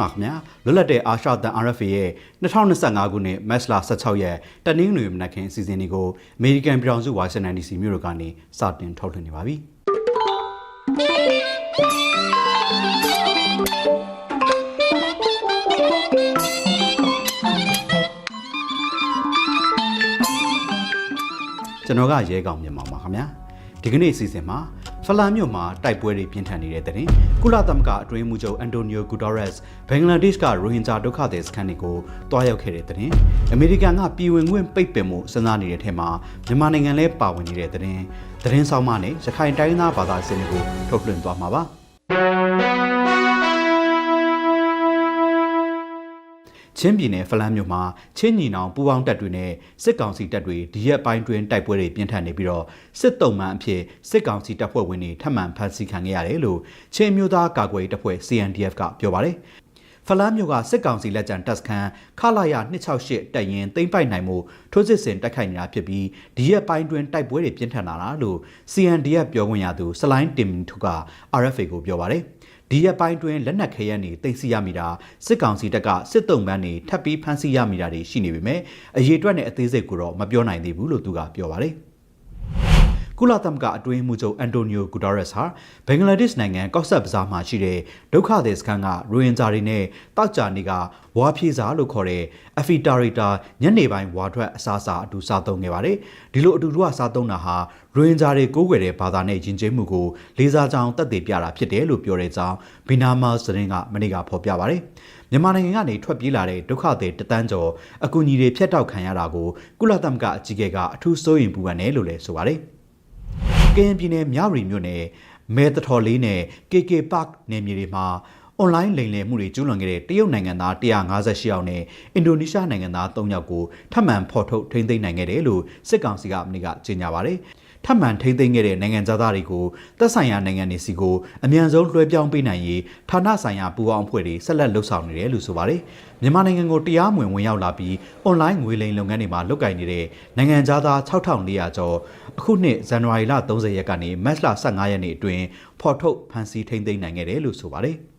မှာခင်ဗျာလွတ်လပ်တဲ့အာရှတန် RFA ရဲ့2025ခုနှစ်မတ်လ16ရက်တနင်္ဂနွေမနက်ခင်းအစီအစဉ်လေးကိုအမေရိကန်ပြည်ထောင်စုဝါရှင်တန် DC မြို့တော်ကနေစတင်ထုတ်လွှင့်နေပါပြီကျွန်တော်ကရဲကောင်မြန်မာပါခင်ဗျာဒီကနေ့အစီအစဉ်မှာ ဖလန်မြို့မှာတိုက်ပွဲတွေပြင်းထန်နေတဲ့တဲ့တင်ကုလသမဂ္ဂအတွင်းမှုချုပ်အန်တိုနီယိုဂူတာရက်စ်ဘင်္ဂလားဒေ့ရှ်ကရိုဟင်ဂျာဒုက္ခသည်စခန်းတွေကိုတွားရောက်ခဲ့တဲ့တဲ့အမေရိကန်ကပြည်ဝင်ခွင့်ပိတ်ပင်မှုစဉ်းစားနေတဲ့ထဲမှာမြန်မာနိုင်ငံလည်းပါဝင်နေတဲ့တဲ့သတင်းဆောင်မနဲ့ရခိုင်တိုင်းသားဘာသာစင်တွေကိုထုတ်လွှင့်သွားမှာပါ ချင်းပြည်နယ်ဖလန်းမြို့မှာချင်းညီနောင်ပူးပေါင်းတပ်တွေနဲ့စစ်ကောင်စီတပ်တွေဒီရက်ပိုင်းတွင်တိုက်ပွဲတွေပြင်းထန်နေပြီးတော့စစ်တုံးမှန်အဖြစ်စစ်ကောင်စီတပ်ဖွဲ့ဝင်တွေထပ်မံဖမ်းဆီးခံခဲ့ရတယ်လို့ချင်းမျိုးသားကာကွယ်ရေးတပ်ဖွဲ့ CNDF ကပြောပါတယ်ဖလန်းမြို့ကစစ်ကောင်စီလက်ကျန်တပ်စခန်းခလာရ268တပ်ရင်သိမ့်ပိုက်နိုင်မှုထိုးစစ်ဆင်တိုက်ခိုက်နေတာဖြစ်ပြီးဒီရက်ပိုင်းတွင်တိုက်ပွဲတွေပြင်းထန်လာတာလို့ CNDF ပြောခွင့်ရသူစလိုင်းတင်ထုက RFA ကိုပြောပါတယ် ဒီရက်ပိုင်းတွင်လက်နက်ခဲယမ်းတွေတင်စီရမိတာစစ်ကောင်စီတပ်ကစစ်တုံးပန်းတွေထပ်ပြီးဖမ်းဆီးရမိတာတွေရှိနေပေမဲ့အရေးအတွက်နဲ့အသေးစိတ်ကိုတော့မပြောနိုင်သေးဘူးလို့သူကပြောပါတယ် ကုလသမဂ္ဂအတွင်းမှုချုပ်အန်တိုနီယိုဂူတာရက်စ်ဟာဘင်္ဂလားဒေ့ရှ်နိုင်ငံကော့ဆက်ဘဇာမှာရှိတဲ့ဒုက္ခသည်စခန်းကရိုဟင်ဂျာတွေနဲ့တောက်ကြနေကဝါပြေစာလို့ခေါ်တဲ့အဖီတာရီတာညနေပိုင်းဝါထွက်အစားအစာအတူစားသုံးခဲ့ပါတယ်ဒီလိုအတူတူကစားသုံးတာဟာရိုဟင်ဂျာတွေကိုးကွယ်တဲ့ဘာသာနဲ့ယဉ်ကျေးမှုကိုလေးစားကြောင်းတက်တည်ပြတာဖြစ်တယ်လို့ပြောတဲ့ကြောင်းဘီနာမာစရင်ကမနေ့ကဖော်ပြပါတယ်မြန်မာနိုင်ငံကနေထွက်ပြေးလာတဲ့ဒုက္ခသည်တသန်းကျော်အကူအညီတွေဖျက်တောက်ခံရတာကိုကုလသမဂ္ဂအကြီးအကဲကအထူးစိုးရိမ်ပူပန်တယ်လို့လည်းဆိုပါတယ် ကရင်ပြည်နယ်မြဝတီမြို့နယ်မဲတထော်လေးနဲ့ KK Park နယ်မြေတွေမှာအွန်လိုင်းလိမ်လည်မှုတွေကျူးလွန်ခဲ့တဲ့တရုတ်နိုင်ငံသား158ယောက်နဲ့အင်ဒိုနီးရှားနိုင်ငံသား3ယောက်ကိုထပ်မံဖော်ထုတ်ထိန်းသိမ်းနိုင်ခဲ့တယ်လို့စစ်ကောင်စီကမနေ့ကကြေညာပါတယ်။ ထပ်မံထိန်းသိမ်းခဲ့တဲ့နိုင်ငံသားတွေကိုသက်ဆိုင်ရာနိုင်ငံတွေစီကိုအမြန်ဆုံးလွှဲပြောင်းပေးနိုင်ရေးဌာနဆိုင်ရာပူးပေါင်းအဖွဲ့တွေဆက်လက်လှုပ်ဆောင်နေတယ်လို့ဆိုပါတယ်။မြန်မာနိုင်ငံကိုတရားမဝင်ဝင်ရောက်လာပြီးအွန်လိုင်းငွေလိမ်လုပ်ငန်းတွေမှာလုပ်ကိုင်နေတဲ့နိုင်ငံသား6400ကျော်အခုနှစ်ဇန်နဝါရီလ30ရက်ကနေမတ်လ15ရက်နေ့အတွင်းဖော်ထုတ်ဖမ်းဆီးထိန်းသိမ်းနိုင်ခဲ့တယ်လို့ဆိုပါတယ်။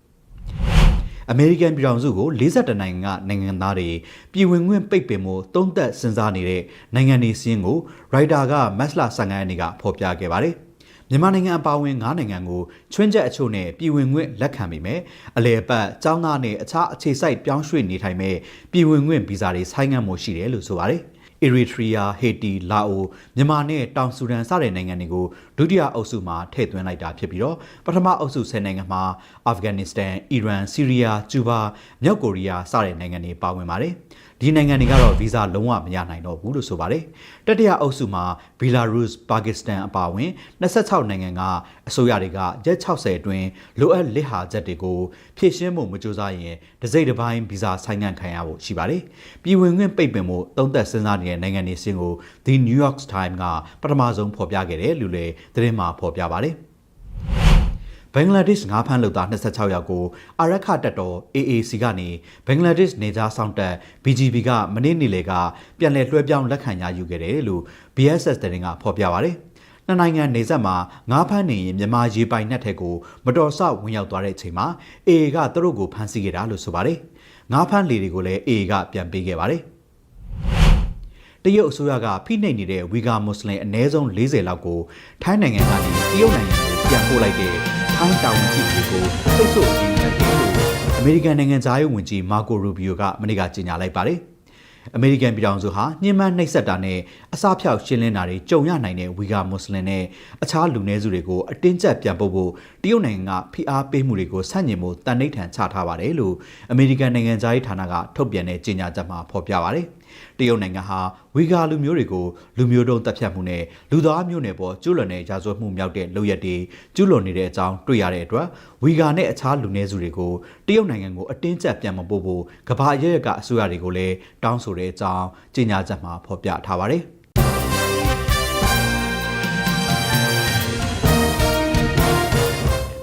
အမေရိကန်ပြည်ထောင်စုကို42နိုင်ငံကနိုင်ငံသားတွေပြည်ဝင်ခွင့်ပိတ်ပင်မှုတုံးသက်စဉ်းစားနေတဲ့နိုင်ငံတွေစင်းကိုရိုက်တာကမတ်လ15ရက်နေ့ကဖော်ပြခဲ့ပါတယ်။မြန်မာနိုင်ငံအပါအဝင်9နိုင်ငံကိုချွင်းချက်အချို့နဲ့ပြည်ဝင်ခွင့်လက်ခံပေမဲ့အလဲပတ်ចောင်းသားနဲ့အခြားအခြေစိုက်ပြောင်းရွှေ့နေထိုင်မဲ့ပြည်ဝင်ခွင့်ဗီဇာတွေဆိုင်းငံ့မှုရှိတယ်လို့ဆိုပါတယ်။ အီရီထရီယာဟေတီလာအိုမြန်မာနဲ့တောင်ဆူဒန်စတဲ့နိုင်ငံတွေကိုဒုတိယအုပ်စုမှာထည့်သွင်းလိုက်တာဖြစ်ပြီးတော့ပထမအုပ်စု10နိုင်ငံမှာအာဖဂန်နစ္စတန်အီရန်ဆီးရီးယားကျူဘာမြောက်ကိုရီးယားစတဲ့နိုင်ငံတွေပါဝင်ပါတယ် ဒီနိုင်ငံတွေကတော့ဗီဇာလုံးဝမရနိုင်တော့ဘူးလို့ဆိုပါတယ်တတိယအုပ်စုမှာဘီလာရုစ်ပါကစ္စတန်အပါအဝင်26နိုင်ငံကအစိုးရတွေကရက်60အတွင်းလိုအပ်လက်ဟာချက်တွေကိုဖြည့်ရှင်းဖို့မကြိုးစားရင်ဒစိမ့်တစ်ပိုင်းဗီဇာဆိုင်းငံ့ခံရဖို့ရှိပါတယ်ပြည်ဝင်ခွင့်ပိတ်ပင်မှုတုံးသက်စဉ်းစားနေတဲ့နိုင်ငံတွေစင်းကို The New York Times ကပထမဆုံးဖော်ပြခဲ့တယ်လို့လည်းသတင်းမှာဖော်ပြပါတယ် ဘင်္ဂလားဒေ့ရှ်ငါးဖမ်းလုပ်သား26ယောက်ကိုအာရခတပ်တော် AAC ကနေဘင်္ဂလားဒေ့ရှ်နေသားဆောင်တပ် BGB ကမနေ့နေ့လေကပြန်လည်လွှဲပြောင်းလက်ခံရယူခဲ့တယ်လို့ BSS သတင်းကဖော်ပြပါတယ်။နှစ်နိုင်ငံနေဆက်မှာငါးဖမ်းနေရင်မြန်မာရေပိုင်နက်ထဲကိုမတော်ဆဝင်ရောက်သွားတဲ့အချိန်မှာ AA ကသူတို့ကိုဖမ်းဆီးခဲ့တာလို့ဆိုပါတယ်။ငါးဖမ်းလေတွေကိုလည်း AA ကပြန်ပေးခဲ့ပါတယ်။တရုတ်အစိုးရကဖိနှိပ်နေတဲ့ဝီဂါမွတ်စလင်အနည်းဆုံး40လောက်ကိုထိုင်းနိုင်ငံကနေတရုတ်နိုင်ငံကိုပြန်ပို့လိုက်တဲ့ ထိုင်းတာဝန်ရှိသူတွေကိုဖိတ်ဆို့အရေးယူလိုက်တယ်လို့အမေရိကန်နိုင်ငံသားရေးဝန်ကြီးမာကိုရူဘီယိုကမနေ့ကကြေညာလိုက်ပါတယ်။အမေရိကန်ပြည်ထောင်စုဟာညှဉ်းပန်းနှိပ်စက်တာနဲ့အစားဖြောက်ရှင်းလင်းတာတွေကြုံရနိုင်တဲ့ဝီဂါမွတ်စလင်နဲ့အခြားလူနည်းစုတွေကိုအတင်းကျပ်ပြန်ပို့ဖို့တရုတ်နိုင်ငံကဖိအားပေးမှုတွေကိုဆန့်ကျင်ဖို့တန်နှိပ်ထန်ချထားပါတယ်လို့အမေရိကန်နိုင်ငံသားရေးဌာနကထုတ်ပြန်တဲ့ကြေညာချက်မှာဖော်ပြပါတယ်။ တရုတ်နိုင်ငံဟာဝီဂါလူမျိုးတွေကိုလူမျိုးတုံးတပ်ဖြတ်မှုနဲ့လူသားမျိုးနွယ်ပေါ်ကျူးလွန်တဲ့ရာဇဝတ်မှုမြောက်တဲ့လုပ်ရက်တွေကျူးလွန်နေတဲ့အကြောင်းတွေ့ရတဲ့အတွက်ဝီဂါနဲ့အခြားလူနည်းစုတွေကိုတရုတ်နိုင်ငံကိုအတင်းကျပ်ပြန်မပို့ဖို့ကမ္ဘာရဲရကအစိုးရတွေကိုလည်းတောင်းဆိုတဲ့အကြောင်းကြေညာချက်မှာဖော်ပြထားပါတယ်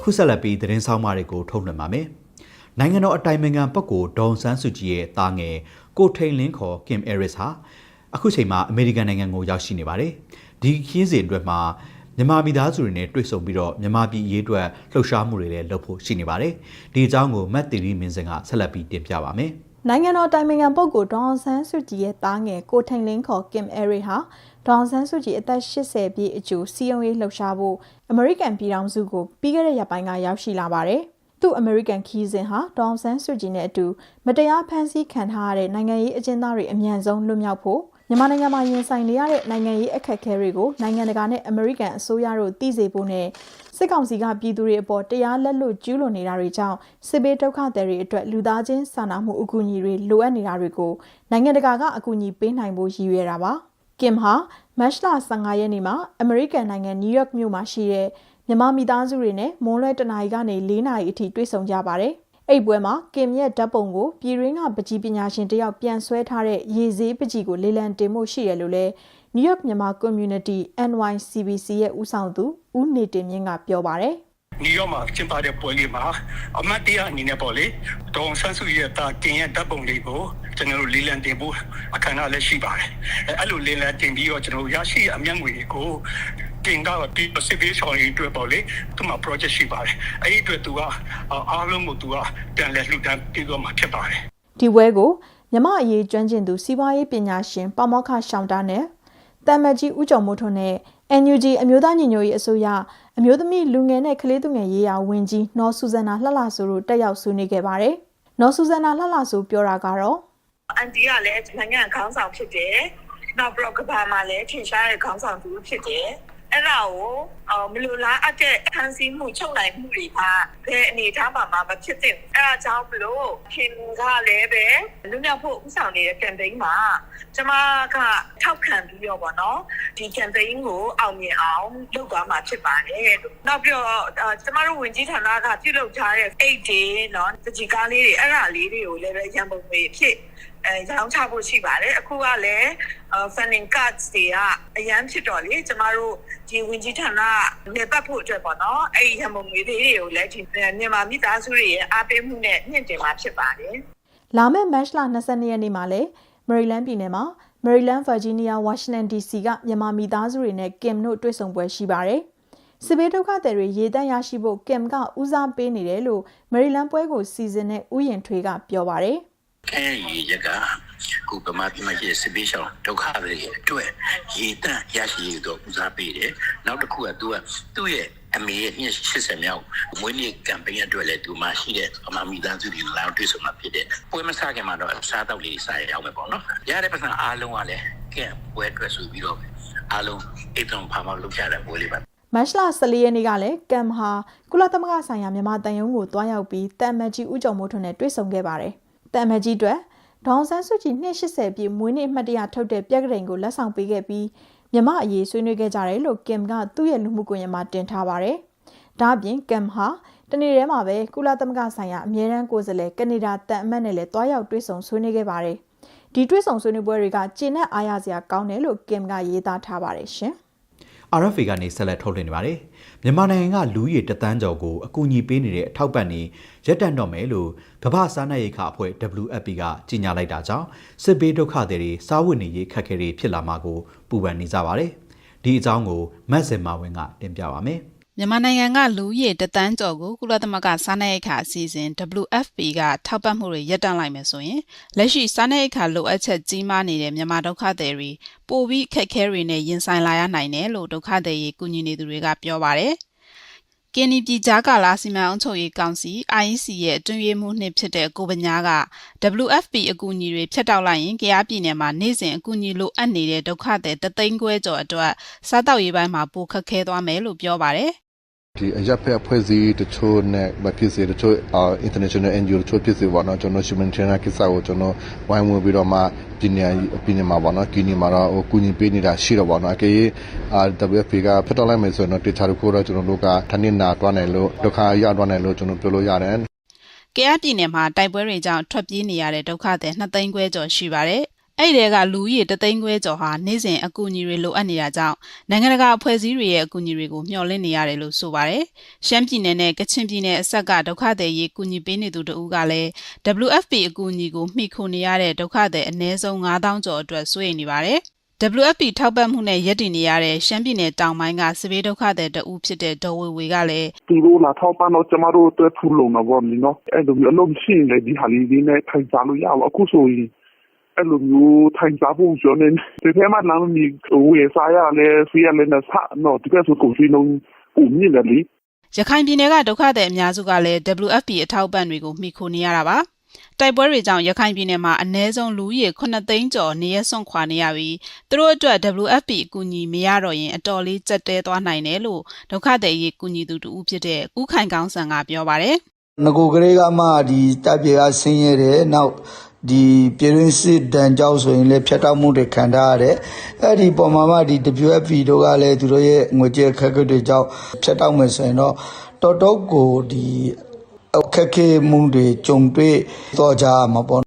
ခုဆက်လက်ပြီးသတင်းဆောင်မတွေကိုထုတ်လွှင့်ပါမယ်။နိုင်ငံတော်အတိုင်ပင်ခံပုဂ္ဂိုလ်ဒေါန်ဆန်းစုကြည်ရဲ့တာငယ် ကိုထိန်လင်းခေါ်ကင်အဲရစ်ဟာအခုချိန်မှာအမေရိကန်နိုင်ငံကိုရောက်ရှိနေပါတယ်။ဒီခင်းစဉ်အတွက်မှာမြန်မာပြည်သားစုတွေနဲ့တွေ့ဆုံပြီးတော့မြန်မာပြည်အရေးအတွက်လှုပ်ရှားမှုတွေလည်းလုပ်ဖို့ရှိနေပါတယ်ဒီအကြောင်းကိုမတ်တီရီမင်းစင်ကဆက်လက်ပြီးတင်ပြပါမယ်နိုင်ငံတော်တိုင်ပင်ခံပုဂ္ဂိုလ်ဒေါအောင်ဆန်းစုကြည်ရဲ့သားငယ်ကိုထိန်လင်းခေါ်ကင်အဲရီဟာဒေါအောင်ဆန်းစုကြည်အသက်80ပြည့်အကျိုးစီယုံရေးလှုပ်ရှားဖို့အမေရိကန်ပြည်ထောင်စုကိုပြီးခဲ့တဲ့ရက်ပိုင်းကရောက်ရှိလာပါတယ်။ သူ့အမေရိကန်ခီးစဉ်ဟာဒေါအောင်ဆန်းစုကြည်နဲ့အတူမတရားဖမ်းဆီးခံထားရတဲ့နိုင်ငံရေးအကျဉ်းသားတွေအမြန်ဆုံးလွတ်မြောက်ဖို့မြန်မာနိုင်ငံမှာရင်ဆိုင်နေရတဲ့နိုင်ငံရေးအခက်အခဲတွေကိုနိုင်ငံတကာနဲ့အမေရိကန်အစိုးရတို့သိစေဖို့နဲ့စစ်ကောင်စီကပြည်သူတွေအပေါ်တရားလက်လွတ်ကျူးလွန်နေတာတွေကြောင့်စစ်ဘေးဒုက္ခသည်တွေအတွက်လူသားချင်းစာနာမှုအကူအညီတွေလိုအပ်နေတာတွေကိုနိုင်ငံတကာကအကူအညီပေးနိုင်ဖို့ရည်ရွယ်တာပါ။ကင်ဟာမတ်လ15ရက်နေ့မှာအမေရိကန်နိုင်ငံနယူးယောက်မြို့မှာရှိတဲ့ မြန်မာမိသားစုတွေနဲ့မွန်းလွဲတနာရီကနေ၄နာရီအထိတွေ့ဆုံကြပါတယ်။အဲ့ပွဲမှာကင်ရဲ့ဓာတ်ပုံကိုပြည်ရင်းကပကြီးပညာရှင်တယောက်ပြန်ဆွဲထားတဲ့ရေစည်းပကြီးကိုလေလံတင်မှုရှိတယ်လို့လည်း New York မြန်မာ Community NYCBC ရဲ့ဦးဆောင်သူဦးနေတင်မြင့်ကပြောပါတယ်နယူးယောက်မှာကျင်းပတဲ့ပွဲလေးမှာအမတ်တရားအနေနဲ့ပေါ့လေဒေါန်ဆန်းစုရဲ့တာတင်ရဲ့ဓာတ်ပုံလေးကိုကျွန်တော်တို့လေးလံတင်ဖို့အခမ်းအနားလည်းရှိပါတယ်အဲအဲ့လိုလေးလံတင်ပြီးတော့ကျွန်တော်တို့ရရှိအမျက်ငွေတွေကို တင်ကပြီး Pacific ဆောင်ရင်အတွက်ပေါ့လေသူ့မှာ project ရှိပါတယ်အဲ့ဒီအတွက်သူကအားလုံးကိုသူကပြန်လဲလှူဒန်းပြီးတော့မှာဖြစ်ပါတယ်။ဒီပွဲကိုမြမအရေးကျွမ်းကျင်သူစီးပွားရေးပညာရှင်ပေါမောက္ခရှောင်းတာနဲ့တမ်မတ်ကြီးဦးကျော်မိုးထွန်းနဲ့ NUG အမျိုးသားညီညွတ်ရေးအစိုးရအမျိုးသမီးလူငယ်နဲ့ကလေးသူငယ်ရေးရာဝန်ကြီးနော်ဆူဇန်နာလှလှဆိုတို့တက်ရောက်ဆွေးနွေးခဲ့ပါတယ်။နော်ဆူဇန်နာလှလှဆိုပြောတာကတော့အန်တီကလည်းနိုင်ငံခေါင်းဆောင်ဖြစ်တယ်။နောက်ပြီးတော့ကဘာမှာလည်းထင်ရှားတဲ့ခေါင်းဆောင်သူဖြစ်တယ်။ အဲ့ဒါကိုအော်မလိုလားအပ်တဲ့ဖန်ဆီးမှုချုပ်နိုင်မှုတွေကဘယ်အနေအထားမှာမှမဖြစ်သင့်ဘူး။အဲ့ဒါကြောင့်မလို့ခင်ကလည်းပဲလူမျိုးဖို့ဥဆောင်နေတဲ့ campaign မှာကျမကထောက်ခံပြီးတော့ဗောနော်ဒီ campaign ကိုအောင်မြင်အောင်လုပ်သွားမှာဖြစ်ပါတယ်လို့နောက်ပြီးတော့ကျမတို့ဝင်ကြီးဌာနကပြုလုပ်ထားတဲ့ 8 day เนาะတကြီးကားလေးတွေအဲ့ဒါလေးတွေကိုလည်းပဲရန်ပုံငွေဖြစ် အဲရောင်းချဖို့ရှိပါတယ်အခုကလည်း funding cards တွေကအရန်ဖြစ်တော့လေကျမတို့ဒီဝင်ကြီးဌာနနေပတ်ဖို့အတွက်ပေါ့နော်အဲ့ဒီရမုံငွေလေးတွေကိုလည်းဒီမြန်မာမိသားစုတွေရဲ့အားပေးမှုနဲ့မြင့်တင်မှာဖြစ်ပါတယ်လာမယ့်မတ်လ22ရက်နေ့မှာလည်းမေရီလန်းပြည်နယ်မှာမေရီလန်းဗာဂျီးနီးယားဝါရှင်တန် DC ကမြန်မာမိသားစုတွေနဲ့ကင်တို့တွေ့ဆုံပွဲရှိပါတယ်။စစ်ဘေးဒုက္ခသည်တွေရေတန့်ရရှိဖို့ကင်ကဦးစားပေးနေတယ်လို့မေရီလန်းပွဲကိုစီစဉ်တဲ့ဥယျာဉ်ထွေးကပြောပါတယ်။ ခဲရေရကခုပမာပြမကြီးစပေးရှောင်းဒုက္ခတွေအတွက်ရေတန့်ရရှိရတော့ဦးစားပေးတယ်နောက်တစ်ခုကသူကသူ့ရဲ့အမေရဲ့နှစ်80မြောက်မွေးနေ့ကမ်ပိန်းအတွက်လည်းသူမှရှိတဲ့အမမိသားစုတွေလာတွေ့ဆုံမှာဖြစ်တဲ့ပွဲမစားခင်မှာတော့အစားတောက်လေးစားရအောင်ပဲပေါ့နော်ရတဲ့ပတ်စံအားလုံးကလည်းကဲပွဲအတွက်ဆိုပြီးတော့အားလုံးအိတ်တုံဖာမောက်လုပ်ကြတဲ့ပွဲလေးပါမတ်လ14ရက်နေ့ကလည်းကမ်ဟာကုလသမဂ္ဂဆိုင်ရာမြန်မာတန်ယုံကိုတွားရောက်ပြီးတမ်မတ်ကြီးဦးကျော်မိုးထွန်းနဲ့တွေ့ဆုံခဲ့ပါတယ်။ တမ်မတ်ကြီးအတွက်ဒေါန်ဆန်းစုကြည်280ပြည့်မွေးနေ့အမှတ်တရထုတ်တဲ့ပြက်ကလေးကိုလက်ဆောင်ပေးခဲ့ပြီးမြမအရေးဆွေးနွေးခဲ့ကြတယ်လို့ကင်ကသူ့ရဲ့လူမှုကွန်ရက်မှာတင်ထားပါတယ်။ဒါ့အပြင်ကမ်ဟာတနေ့တည်းမှာပဲကုလသမဂ္ဂဆိုင်ရာအမြဲတမ်းကိုယ်စားလှယ်ကနေဒါတန်အမတ်နဲ့လည်းတွားရောက်တွေ့ဆုံဆွေးနွေးခဲ့ပါတယ်။ဒီတွေ့ဆုံဆွေးနွေးပွဲတွေကကျင်းနဲ့အားရစရာကောင်းတယ်လို့ကင်ကရေးသားထားပါတယ်ရှင်။ RFA ကနေဆက်လက်ထုတ်လွှင့်နေပါတယ်မြန်မာနိုင်ငံကလူဦးရေတသန်းကျော်ကိုအကူအညီပေးနေတဲ့အထောက်ပံ့တွေရပ်တန့်တော့မယ်လို့ကမ္ဘာစားနပ်ရိက္ခာအဖွဲ့ WFP ကကြေညာလိုက်တာကြောင့်စစ်ဘေးဒုက္ခသည်တွေစားဝတ်နေရေးခက်ခဲတွေဖြစ်လာမှာကိုပူပန်နေကြပါတယ်ဒီအကြောင်းကိုမတ်စင်မာဝင်းကတင်ပြပါမယ် မြန်မာနိုင်ငံကလူဦးရေတသန်းကျော်ကိုကုလသမဂ္ဂစားနပ်ရိက္ခာအစီအစဉ် WFP ကထောက်ပံ့မှုတွေရပ်တန့်လိုက်မယ်ဆိုရင်လက်ရှိစားနပ်ရိက္ခာလိုအပ်ချက်ကြီးမားနေတဲ့မြန်မာဒုက္ခသည်တွေပိုပြီးခက်ခဲတွေနဲ့ရင်ဆိုင်လာရနိုင်တယ်လို့ဒုက္ခသည်ရေးကူညီနေသူတွေကပြောပါတယ်။ကင်နီပြည်ကြားကာလာစီမံအုပ်ချုပ်ရေးကောင်စီ IEC ရဲ့အတွင်းရေးမှူးနှစ်ဖြစ်တဲ့ကိုပညာက WFP အကူအညီတွေဖျက်တောက်လိုက်ရင်ကြရားပြည်နယ်မှာနေ့စဉ်အကူအညီလိုအပ်နေတဲ့ဒုက္ခသည်တသိန်းခွဲကျော်အတွက်စားတောက်ရေးပိုင်းမှာပိုခက်ခဲသွားမယ်လို့ပြောပါတယ်။ ဒီအရပ်ဖက်အဖွဲ့အစည်းတချို့နဲ့မဖြစ်စေတချို့အာ international NGO တချို့ဖြစ်စေပေါ့နော်ကျွန်တော် humanitarian ကိစ္စကိုကျွန်တော်ဝိုင်းဝန်းပြီးတော့မှပြည်နယ်ပြည်နယ်မှာပေါ့နော်ကီနီမှာတော့ဟိုကူညီပေးနေတာရှိတော့ပေါ့နော်အကယ်၍အာ WFP ကဖတ်တော့လိုက်မယ်ဆိုရင်တော့တေချာတခုတော့ကျွန်တော်တို့ကတနစ်နာသွားနိုင်လို့ဒုက္ခရသွားနိုင်လို့ကျွန်တော်ပြောလို့ရတယ်ကရပြည်နယ်မှာတိုက်ပွဲတွေကြောင့်ထွက်ပြေးနေရတဲ့ဒုက္ခသည်2သိန်းခွဲကျော်ရှိပါတယ်။ အဲ့ဒီတဲကလူကြီးတသိန်းခွဲကျော်ဟာနေ့စဉ်အကူအညီတွေလိုအပ်နေတာကြောင့်နိုင်ငံတကာအဖွဲ့အစည်းတွေရဲ့အကူအညီတွေကိုမျှော်လင့်နေရတယ်လို့ဆိုပါတယ်။ရှမ်းပြည်နယ်နဲ့ကချင်ပြည်နယ်အဆက်ကဒုက္ခသည်ရေးကူညီပေးနေသူတို့ကလည်း WFP အကူအညီကိုမှီခိုနေရတဲ့ဒုက္ခသည်အနည်းဆုံး9000ကျော်အတွက်စိုးရိမ်နေပါတယ်။ WFP ထောက်ပံ့မှုနဲ့ရက်တည်နေရတဲ့ရှမ်းပြည်နယ်တောင်ပိုင်းကစစ်ဘေးဒုက္ခသည်တဦးဖြစ်တဲ့ဒေါ်ဝေဝေကလည်းသူတို့လာထောက်ပံ့တော့ကျမတို့အတွက်ထူလုံတာပေါ့လေနော်အဲ့လိုမျိုးအလုံးရှိရင်လည်းဒီဟာလေးလေးနဲ့ထိုင်စားလို့ရပါအခုဆိုရင် အဲ့လိုမျိုးထိုင်စားဖို့ကျွန်တော်ဒီထဲမှာနားမီဝေစားရလဲစီရလဲနဲ့ဆာနော်ဒီကဆိုကိုစီလုံးပုံမြင်တယ်လေရခိုင်ပြည်နယ်ကဒုက္ခသည်အများစုကလည်း WFP အထောက်ပံ့တွေကိုမှီခိုနေရတာပါတိုက်ပွဲတွေကြောင့်ရခိုင်ပြည်နယ်မှာအ ਨੇ ဆုံးလူဦးရေ9သိန်းကျော်နေရစွန့်ခွာနေရပြီးသူတို့အတွက် WFP အကူအညီမရတော့ရင်အတော်လေးကြက်တဲသွားနိုင်တယ်လို့ဒုက္ခသည်ရေးကူညီသူတူဦးဖြစ်တဲ့ဦးခိုင်ကောင်းဆန်ကပြောပါတယ်ငကိုကလေးကမှဒီတပ်ပြေကဆင်းရဲတယ်နောက် ဒီပြည်ရင်းစစ်တန်ကြောက်ဆိုရင်လည်းဖြတ်တောက်မှုတွေခံထားရတယ်အဲ့ဒီပုံမှာမှဒီ WFP တို့ကလည်းသူတို့ရဲ့ငွေကြေးခက်ခဲတွေကြောင့်ဖြတ်တောက်မယ်ဆိုရင်တော့တော်တော်ကိုဒီအခက်ခဲမှုတွေကြုံတွေ့တော့ကြမှာပေါ့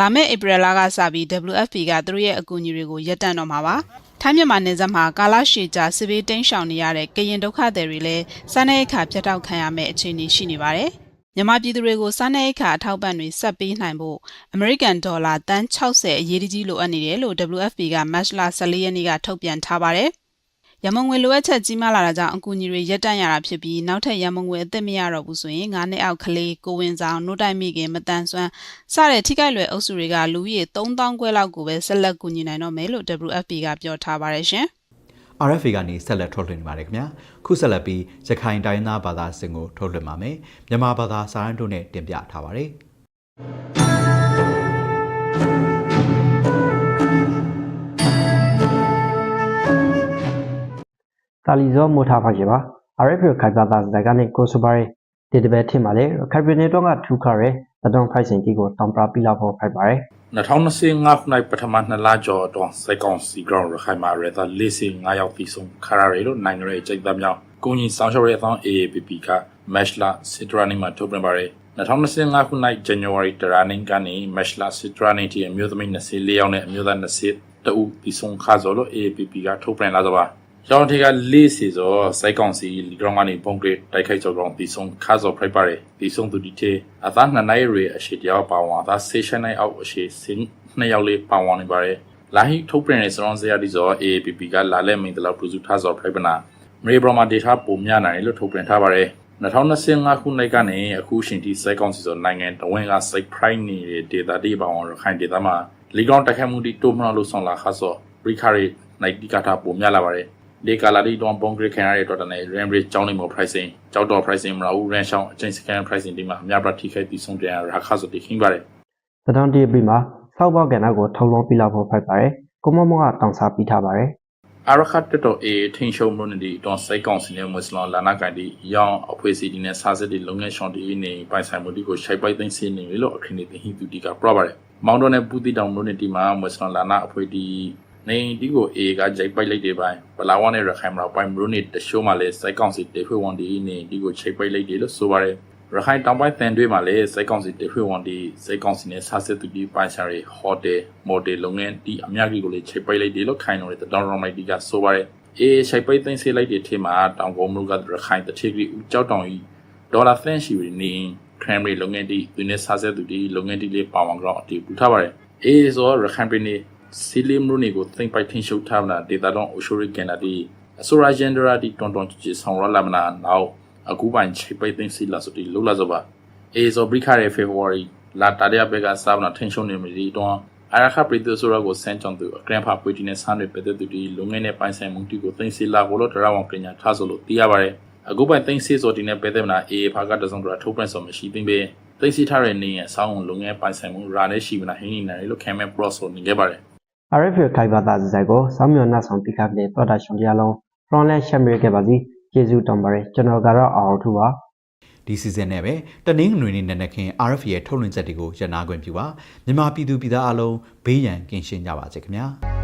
လာမယ့်ဧပြီလကစပြီး WFP ကသူတို့ရဲ့အကူအညီတွေကိုရပ်တန့်တော့မှာပါ။ထိုင်းမြန်မာနယ်စပ်မှာကာလရှည်ကြာစစ်ဘေးတိမ်းရှောင်နေရတဲ့ကရင်ဒုက္ခသည်တွေလည်းစားနပ်ရိက္ခာပြတ်တောက်ခံရမယ့်အခြေအနေရှိနေပါတယ်။ မြန်မာပြည်သူတွေကိုစားနပ်ရိက္ခာအထောက်ပံ့တွေဆက်ပေးနိုင်ဖို့အမေရိကန်ဒေါ်လာတန်60အရေးတကြီးလိုအပ်နေတယ်လို့ WFP ကမတ်လ14ရက်နေ့ကထုတ်ပြန်ထားပါတယ်။ရမုံငွေလိုအပ်ချက်ကြီးမားလာတာကြောင့်အကူအညီတွေရပ်တန့်ရတာဖြစ်ပြီးနောက်ထပ်ရမုံငွေအသက်မရတော့ဘူးဆိုရင်9နှစ်အောက်ကလေးကိုဝင်ဆောင်နှုတ်တိုက်မိခင်မတန်ဆွမ်းစတဲ့ထိခိုက်လွယ်အုပ်စုတွေကလူဦးရေ3000ခွဲလောက်ကိုပဲဆက်လက်ကူညီနိုင်တော့မယ်လို့ WFP ကပြောထားပါတယ်ရှင် RFA ကနေဆက်လက်ထုတ်လွှင့်နေပါတယ်ခင်ဗျာခုဆက်လက်ပြီးရခိုင်တိုင်းသားဘာသာစင်ကိုထုတ်လွှင့်ပါမယ်မြန်မာဘာသာစာရန်တို့နဲ့တင်ပြထားပါတယ်တာလီဇောမိုထားပါရှိပါ RFA ခိုင်ပါတာဇာကနေကိုဆိုပါရဒီတပတ်ထင်ပါလေခိုင်ပြည်နယ်တော့ကထူခါရဲ တတော်ဖိုက်စင်တီကိုတောင်ပရာပီလာဖို့ဖိုက်ပါရဲ2025ခုနှစ်ပထမနှစ်လကျော်အတွင်းစိုက်ကောင်စီဂရောင်းရခိုင်မှာရတာ၄စင်9ရောက်ပြီးဆုံးခါရရဲလို့နိုင်ငံရေးကြိုက်သားမြောက်ကိုကြီးဆောင်ရှောက်ရဲအသောင်း AAPP က match လာစစ်တရနီမှာထုတ်ပြန်ပါရဲ2025ခုနှစ် January တရာနင်းကနေ match လာစစ်တရနီတီအမျိုးသမီး24ယောက်နဲ့အမျိုးသား20တဦးပြီးဆုံးခါစောလို့ AAPP ကထုတ်ပြန်လာသပါ ရောင်းထေကလေးစီစောစိုက်ကောင်စီလီဂရောင်းကနေပုံကရတိုက်ခိုက်ကြောကောင်ပြီးဆုံးခါစောဖိုက်ပါရဲပြီးဆုံးသူဒီတေအသားနှစ်နိုင်ရဲအရှိတရားပါဝါအသားဆေရှန်နိုင်အောက်အရှိစင်းနှစ်ယောက်လေးပါဝင်နေပါရဲလာဟိထုတ်ပြန်နေစရောင်းစရာဒီစော AAPP ကလာလက်မင်းတလောက်ပူစုထားစောဖိုက်ပနာမရေဘရမာဒေတာပုံမြနိုင်လို့ထုတ်ပြန်ထားပါရဲ2025ခုနှစ်ကနေအခုရှင်ဒီစိုက်ကောင်စီဆိုနိုင်ငံတဝင်းကစိုက်ပရိုင်းနေတဲ့ဒေတာတွေပါဝင်ရခိုင်ဒေတာမှာလီကောင်တက်ခတ်မှုတီတိုမနာလို့ဆောင်လာခါစောပရိခါရီနိုင်ဒီကတာပုံမြလာပါရဲ ဒီကာလာဒီတွန်ပုံဂရခံရတဲ့တော့တနေ RAM rate ကျောင်းနေမို့ pricing ကျောက်တော် pricing မလာဘူး ran ရှောင်းအချိန် scan pricing ဒီမှာအများပြထိခိုက်ပြီးဆုံးပြန်ရခါဆိုတိခင်းပါတယ်တတော်တီပြီးမှာစောက်ပေါက်ကဏ္ဍကိုထုံလုံးပီလာဖို့ဖိုက်ပါရဲကိုမမောကတောင်စားပြီးထားပါရဲအရခတ်တတော်အေထင်းရှုံမလို့နေဒီတွန်စိုက်ကောင်စီနဲ့မွတ်စလန်လာနာကန်ဒီရောင်းအဖွဲ့အစည်းဒီနဲ့စားစစ်ဒီလုပ်ငန်းရှောင်းဒီနေပိုင်ဆိုင်မှုဒီကိုရှိုက်ပိုက်သိမ်းစင်းနေလို့အခင်းနေတဲ့ဟိတူဒီကပြပါတယ်မောင်တော်နဲ့ပူတီတောင်လို့နေဒီမှာမွတ်စလန်လာနာအဖွဲ့ဒီ နေဒီကိုအေကဂျိုက်ပိုက်လိုက်တဲ့ပိုင်းပလာဝါနဲ့ရခိုင်မရာပိုင်းမလို့နေတရှိုးမှာလဲစိုက်ကောင်စီတေဖွေဝန်ဒီနေဒီကိုချိတ်ပိုက်လိုက်တယ်လို့ဆိုပါတယ်ရခိုင်တောင်ပိုင်းတန်တွေးမှာလည်းစိုက်ကောင်စီတေဖွေဝန်ဒီစိုက်ကောင်စီနဲ့စားစစ်သူဒီပိုင်ဆိုင်ရီဟိုတယ်မော်တယ်လုပ်ငန်းဒီအများကြီးကိုလည်းချိတ်ပိုက်လိုက်တယ်လို့ခိုင်တော်တဲ့တောင်ရောင်းလိုက်ဒီကဆိုပါတယ်အေးရှိုက်ပိတ်သိမ်းဆေးလိုက်တဲ့ထဲမှာတောင်ကုန်းမလို့ကရခိုင်တတိဂရီဦးကြောက်တောင်ကြီးဒေါ်လာသန်းရှိနေ cranberry လုပ်ငန်းတီသူနဲ့စားဆက်သူဒီလုပ်ငန်းတီလေးပါဝင်ကြောင်းအတီးပူထားပါတယ်အေးဆိုရခိုင်ပြည်နယ် စီလီမလို့နေကိုသိမ့်ပိုက်ထင်းရှုပ်ထားမလားဒေတာတော့အိုရှိုရီကန်နာတီအဆိုရာဂျန်ဒရာတီတွန်တွန်ချီဆောင်ရလာမနာနောက်အခုပိုင်းချိပိတ်သိမ့်စီလာဆိုတီလောလာဆိုပါအေးဆိုဘရိခါရဲ February လာတာရဘက်ကစားမနာထင်းရှုံနေမီဒီတော့အရခပရိသဆိုရကိုစန်ချွန်သူဂရန်ဖာပွေတီနဲ့ဆန်းတွေပတဲ့သူဒီလုံငယ်နဲ့ပိုင်ဆိုင်မှုတီကိုသိမ့်စီလာကိုလို့တရဝံပညာထားဆိုလို့သိရပါတယ်အခုပိုင်သိမ့်စီဆိုဒီနဲ့ပဲတဲ့မနာအေးဖာကတစုံတရာထုတ်ပြန်ဆိုမရှိသိမ့်ပဲသိမ့်စီထားတဲ့နေရဆောင်းလုံငယ်ပိုင်ဆိုင်မှုရာနဲ့ရှိမနာဟင်းနေတယ်လို့ခံမဲ့ pro ဆိုနေခဲ့ပါတယ် RFA ခိုင်ပါတာဇာကိုစောင်းမြော်နှဆောင်တိခပ်တဲ့တော်တာရှင်တရားလုံးဖရွန်လဲရှမ်ရီကပါစီကျေးဇူးတောင်းပါတယ်ကျွန်တော်ကတော့အောင်ထူပါဒီစီဇန်နဲ့ပဲတနင်္ဂနွေနေ့နဲ့နက်ခင်း RFA ရဲ့ထုတ်လွှင့်ချက်တွေကိုရနာခွင့်ပြုပါမြန်မာပြည်သူပြည်သားအလုံးဘေးရန်ကင်းရှင်းကြပါစေခင်ဗျာ